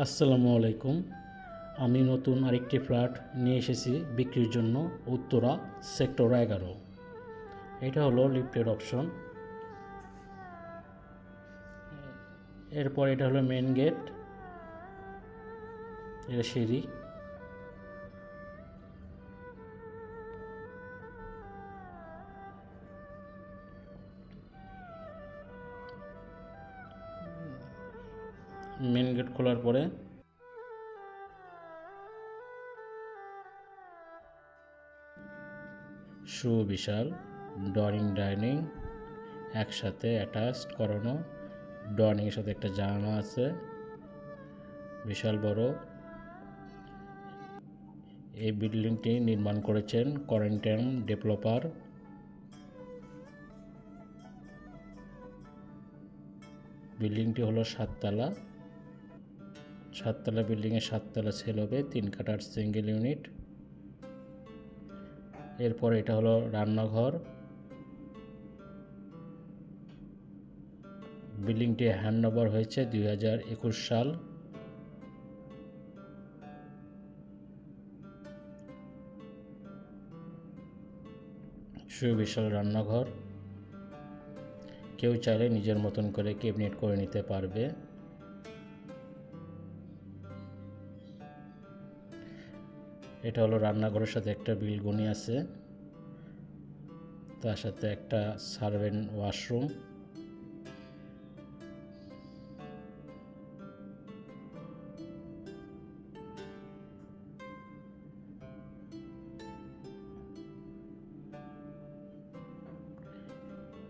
আসসালামু আলাইকুম। আমি নতুন আরেকটি ফ্ল্যাট নিয়ে এসেছি বিক্রির জন্য উত্তরা সেক্টর এগারো। এটা হলো লিফটেড অপশন। এরপর এটা হলো মেন গেট। এটা সিঁড়ি। মেন গেট খোলার পরে। সুবিশাল ডরিং ডাইনিং একসাথে অ্যাটাচড করানো। ডর্নিংয়ের সাথে একটা জানালা আছে। বিশাল বড়। এই বিল্ডিংটি নির্মাণ করেছেন কোয়ারেন্টাইন ডেভেলপার বিল্ডিংটি হলো সাততলা। সাততলা বিল্ডিংয়ে সাততলা সেল হবে, তিন কাটার সিঙ্গেল ইউনিট এরপর এটা হলো রান্নাঘর। বিল্ডিংটি হ্যান্ড ওভার হয়েছে দুই হাজার একুশ সাল। সুবিশাল রান্নাঘর। কেউ চাইলে নিজের মতন করে ক্যাবিনেট করে নিতে পারবে। এটা হলো রান্নাঘরের সাথে একটা বিলগুনি আছে। তার সাথে একটা সার্ভেন্ট ওয়াশরুম।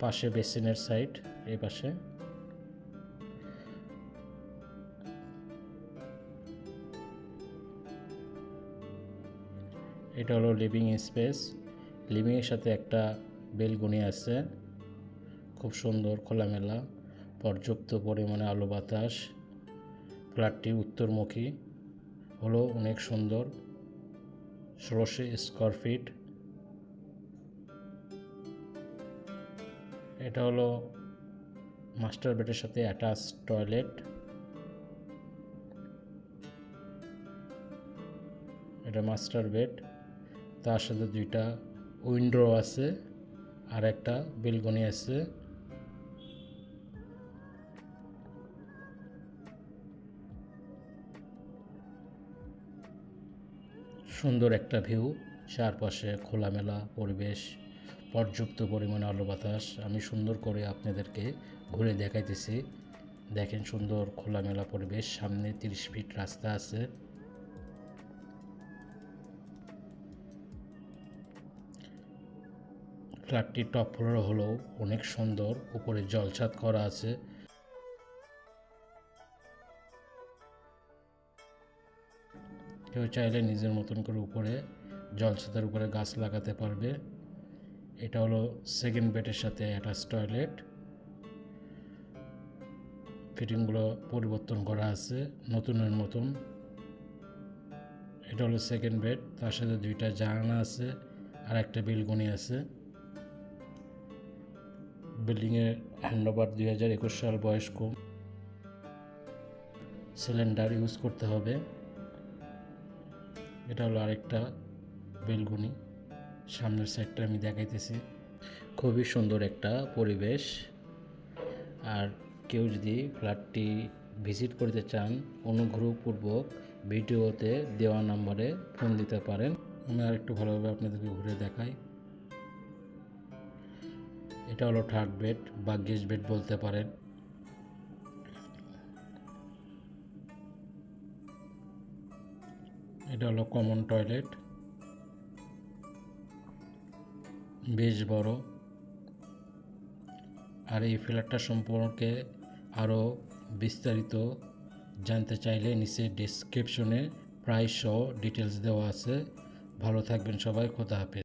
পাশে বেসিনের সাইড এই পাশে। এটা হলো লিভিং স্পেস লিভিংয়ের সাথে একটা বেলগুনি আছে। খুব সুন্দর, খোলামেলা, পর্যাপ্ত পরিমাণে আলো বাতাস। ফ্ল্যাটটি উত্তরমুখী। হলো অনেক সুন্দর। ষোলোশো স্কোয়ার ফিট এটা হলো মাস্টার বেডের সাথে অ্যাটাচ টয়লেট এটা মাস্টার বেড তার সাথে দুইটা উইন্ডো আছে আর একটা বেলকনি আছে। সুন্দর একটা ভিউ, চারপাশে খোলামেলা পরিবেশ, পর্যাপ্ত পরিমাণে আলো বাতাস। আমি সুন্দর করে আপনাদেরকে ঘুরে দেখাইতেছি। দেখেন সুন্দর খোলামেলা পরিবেশ, সামনে তিরিশ ফিট রাস্তা আছে। ফ্ল্যাটটির টপ ফ্লোর হলো অনেক সুন্দর, উপরে জলছাদ করা আছে। কেউ চাইলে নিজের মতন করে উপরে জলছাদের উপরে গাছ লাগাতে পারবে। এটা হলো সেকেন্ড বেডের সাথে অ্যাটাচ টয়লেট ফিটিংগুলো পরিবর্তন করা আছে, নতুনের মতন। এটা হলো সেকেন্ড বেড তার সাথে দুইটা জানালা আছে আর একটা বেলকনি আছে। বিল্ডিংয়ের হ্যান্ডওভার দুই হাজার একুশ সাল বয়স্ক সিলিন্ডার ইউজ করতে হবে। এটা হলো আরেকটা বেলগুনি। সামনের সাইডটা আমি দেখাইতেছি। খুবই সুন্দর একটা পরিবেশ। আর কেউ যদি ফ্ল্যাটটি ভিজিট করতে চান, অনুগ্রহপূর্বক ভিডিওতে দেওয়া নাম্বারে ফোন দিতে পারেন। আমি আর একটু ভালোভাবে আপনাদেরকে ঘুরে দেখাই। এটা হলো থার্ড বেড বা গেস্ট বেড বলতে পারেন। এটা হলো কমন টয়লেট বেশ বড়। আর এই ফ্ল্যাটটা সম্পর্কে আরও বিস্তারিত জানতে চাইলে নিচে ডিসক্রিপশনে প্রাইস সহ ডিটেলস দেওয়া আছে। ভালো থাকবেন সবাই, খোদা হাফেজ।